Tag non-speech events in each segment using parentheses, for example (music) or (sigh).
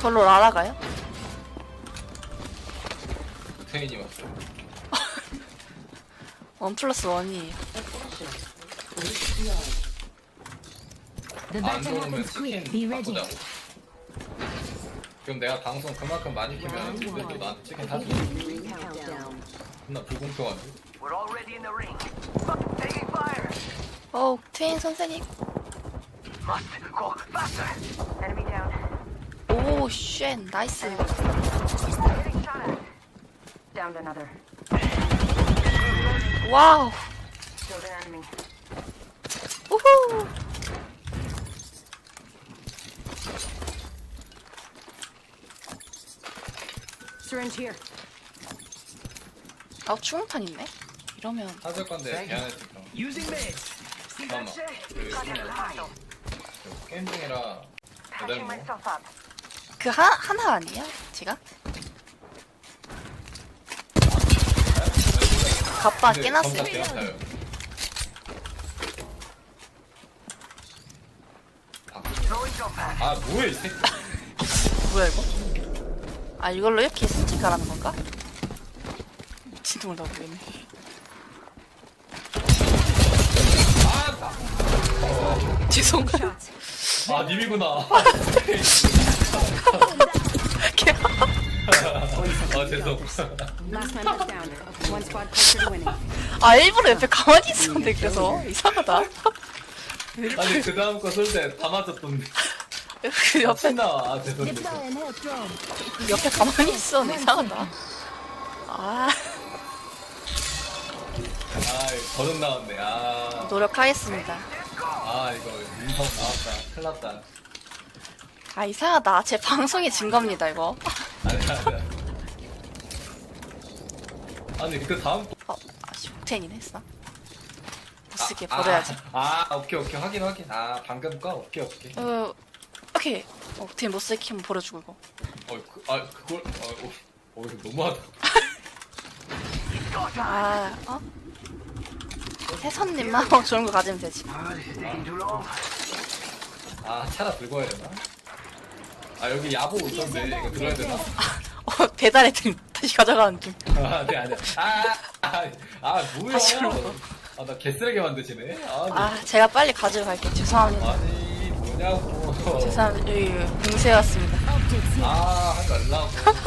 별로 날아가요? 태인이 왔어. 원 플러스 원이에요. The 안 battle 좋으면 happens 치킨 quick. Be ready. 바꾸자고. 그럼 내가 방송 그만큼 많이 키면 니들도 나한테 치킨 사주고 Countdown. 나 불공평한데? We're already in the ring. Fuck, taking fire. 어우, 트윈 선생님. Must go faster. Enemy down. 오, 쉣, 나이스. Downed another. 와우. Killed an enemy. 우후. Syringe here. 아, 충탄 있네? 이러면. 사줄 건데 미안해 지금. Using meds. See 잠깐만. 그. 그 게임 중이라 Patching 뭐 myself up. 그 하, 하나 아니에요? 제가? 갑바 깨놨어요. 아. 아 뭐야 이 새끼. (laughs) 뭐야, 이거? 아, 이걸로 이렇게 스틱 가라는 건가? 진동을 다 모르겠네. (laughs) 죄송. 아 님이구나. (laughs) 개- 아 죄송. Last man was down. One squad closer to winning. 아, 일부러 옆에 가만히 있었는데, 그래서. 이상하다. 아니 그 다음 거 쏠 때 다 맞았던데. 그 옆에, 나 아, 죄송해요. 옆에 가만히 있었는데, 이상하다. 아, 아 버릇 나왔네. 아, 노력하겠습니다. 아 이거 인성 나왔다. 큰일 났다. 아, 이상하다. 제 방송이 진 겁니다, 이거. 아니 (laughs) 아니. 아니 그 다음 거. 어, 아씨, 옥텐이네, 했어. 아, 쓰게 버려야지. 아, 아 오케이 오케이 확인 확인. 아 방금 거 오케이 오케이. 어, 오케이. 어, 옥텐 못 쓰게 하면 버려주고, 이거. 어, 그, 아 그걸 어, 어, 어 이거 너무하다. (laughs) 아, 어? 해선님만 (laughs) 어, 좋은 거 가지면 되지. Long. 아 차라 들고 와야 되나? 아 여기 야보 있던데 이거 들어야 되나? 어, 배달했더니 다시 가져가는 중. 아, 네, 아니야. 아, 아, 아, 아 뭐야. 아나 아, 개쓰레기 만드시네. 아, 네. 아, 제가 빨리 가져갈게 죄송합니다. 아니, 뭐냐고. 죄송합니다. 여기 공세였습니다. 아, 하지 말라고. 어,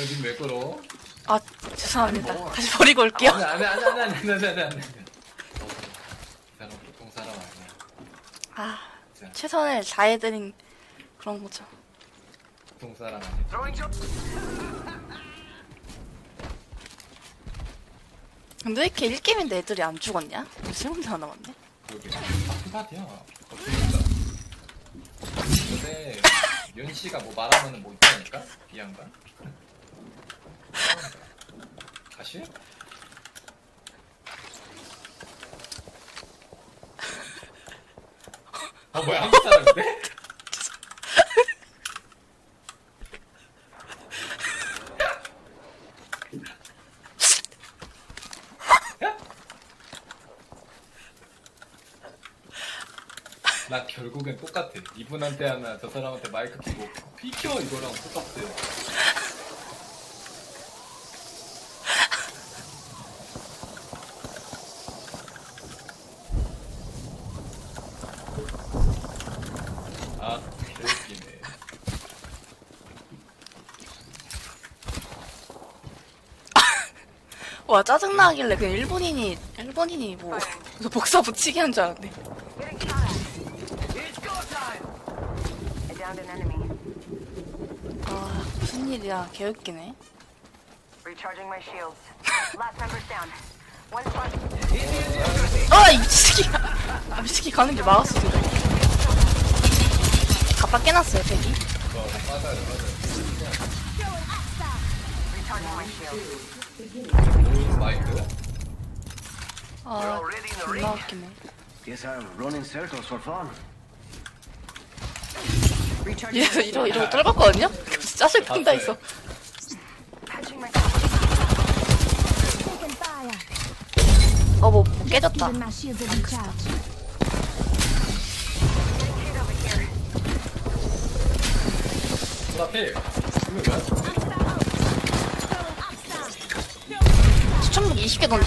여긴 왜 끌어? 아, 죄송합니다. 다시 버리고 올게요. 아니, 아니, 아니, 아니, 아니, 아니, 아니, 아니. 사람 보통 사람 아니야. 아, 최선을 다해드린 그런 거죠. 보통 사람 아니야. Jump. 근데 왜 이렇게 1게임인데 애들이 안 죽었냐? 세 군데 하나 남았네. 여기. 한마디야. 근데, 윤 씨가 뭐 말하면은 뭐 있다니까? 비양가? (laughs) 다시? 어, 뭐야, 한국 사람인데? 나 결국엔 똑같아. 이분한테 하나, 저 사람한테 마이크 키고, 비켜! 이거랑 똑같아. 아, 개웃기네. 와, 짜증나길래 그냥 일본인이, 일본인이 뭐, 복사 붙이기 한 줄 알았네. 아, 무슨 일이야. 개웃기네. One squad. 아, 이. 아, 이 새끼 가는 길 막았어, 지금. 갑바 깨놨어요, 대기. 마이크? 아, 존나 웃기네. Guess I'm running circles for fun. Recharging. 이래서 이러, 이러고 떨궜거든요? 그래서 짜증 푼다 있어. Patching myself. 어, 뭐, 뭐 깨졌다. My shields are recharged. Hit over here. 필. 이거 왜? 수 천복 20개 던져.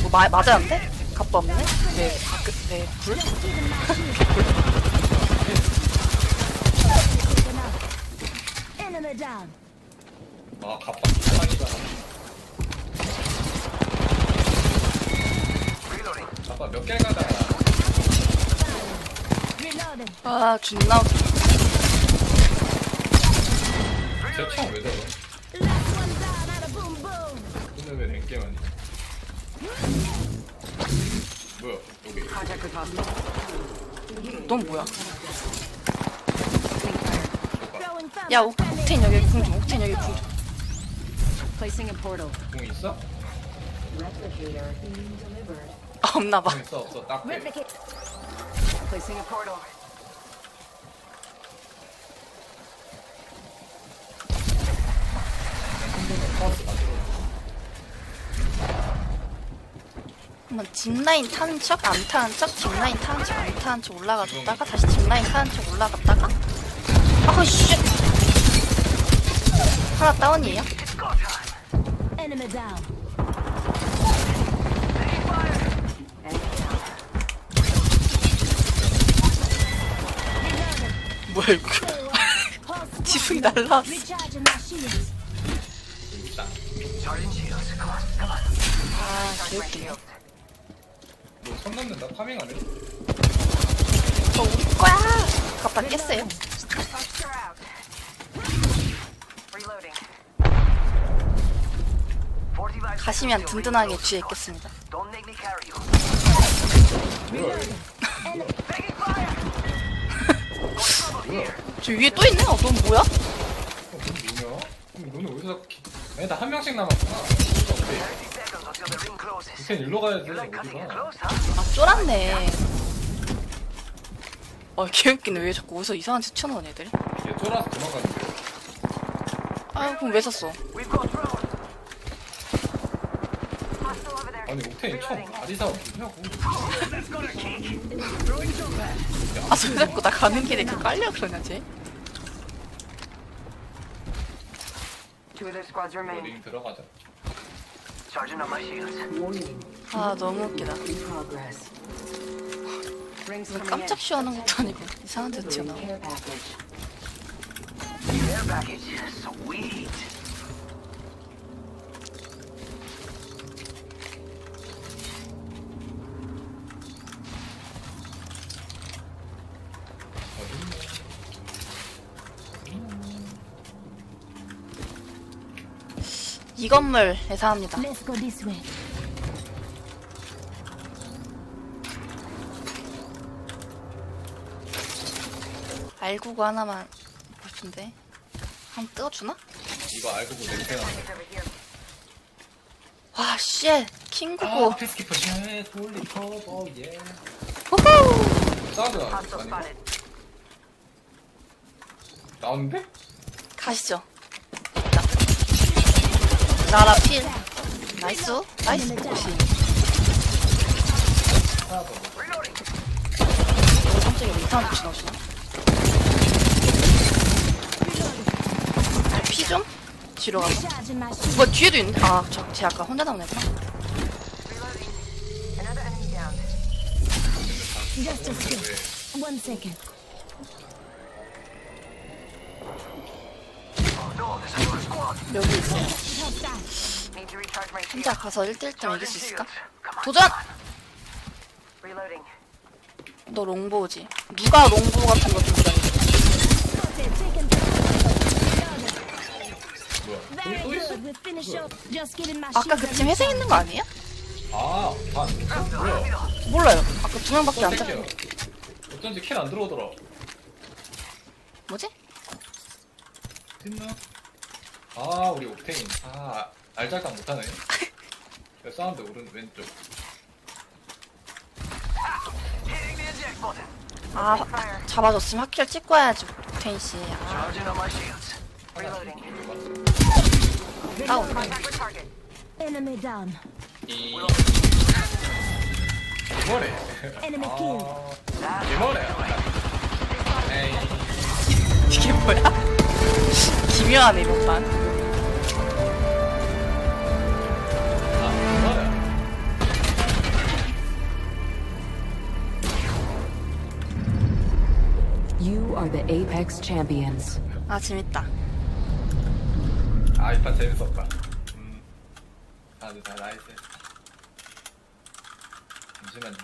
뭐 마, 맞아야 안 돼? 갑바 없네? 네, 그, 네, 불? 아, 갑바. 갑바 몇 개 가다. Reloading. 아, 존나 웃겨. 쟤총왜 저러? Last one down at a boom boom. 오늘 왜 랭게만이? 뭐야, 여기. 넌 뭐야? 야, 옥- 옥테인 여기 궁 좀, 옥테인 여기 궁 좀. Placing a portal. 공 있어? 아, 없나봐. 공 있어, 없어. 딱 돼. Replicate. Placing a portal. 한번 짚라인 타는 척, 안 타는 척, 짚라인 타는 척, 안 타는 척 올라가줬다가 다시 짚라인 타는 척 올라갔다가 아우 씨 하나 다운이에요? Enemy down. 뭐야 이거 (laughs) 지붕이 날라왔어 Recharging my shields. 아 개웃기네 뭐선 넘는다? 파밍하네? 저 우리 거야 갑바 깼어요. 가시면 든든하게 뒤에 있겠습니다. 뭐야? 저 위에 또 있네? 어, 넌 뭐야? 어, 넌 뭐냐? 그럼 너는 어디서 니 나한 명씩 남았구나. 이렇게 일로 cutting it 어디가. huh? 아? 쫄았네. 어 개웃기네. 왜 자꾸 어디서 이상한 짓 쳐놓은 애들 얘 쫄아서 도망가는데. 아 그럼 왜 샀어. 아니 옥테인 총 아리사 없냐고. 아왜 자꾸 나 가는 길에 그 깔려 그러냐 쟤 Two of their squads remain. 링 들어가자 Charging on my shields. 아 너무 웃기다 Rings 왜 coming. 깜짝 쉬어하는 것도 아니고 이상한 데 튀어나와 Air package. Sweet. 이 건물 예상합니다 Let's go this way. 알구구 하나만 먹고 싶은데 한번 뜯어주나? 이거 알고 보고 냄새 over here. 와쉣 킹구구 아 패스키퍼 쉣 홀리 커버 예 후후 사운드 spotted. 나오는데? 가시죠 자. 나라 필 나이스 나이스 오 깜짝이야 왜 이상한 도시 나오시나 피 좀? 뒤로 가서. 뭐 뒤에도 있는데 아저 쟤 아까 혼자 나오네. 여기 있어 혼자 가서 1대1점 이길 수 있을까? 도전! 너 롱보우지 누가 롱보우 같은 거 my 아까. 그 팀 회생 있는 거 아니에요? 아, 반. 뭐야? 몰라요 아까 두 명밖에 안. 잡혀 어쩐지 킬안 들어오더라. 뭐지? 됐나? 아, 우리 옥테인. 아, 알잘딱 못하네. 야, 사운드 오른 왼쪽. 아 잡아줬으면 학기를 찍고 와야지 테인 씨 아 Charging on my shields. Reloading. 다운 Contact with target. Enemy down. 이. 이거래. Enemy 아, killed. 이거래. 에이. 이게 뭐야? 기묘한 이름만. 아, 뭐야? You are the Apex champions. 아 재밌다. 아, 이판 재밌었다. 음. 다들 다 나이스. 잠시만요.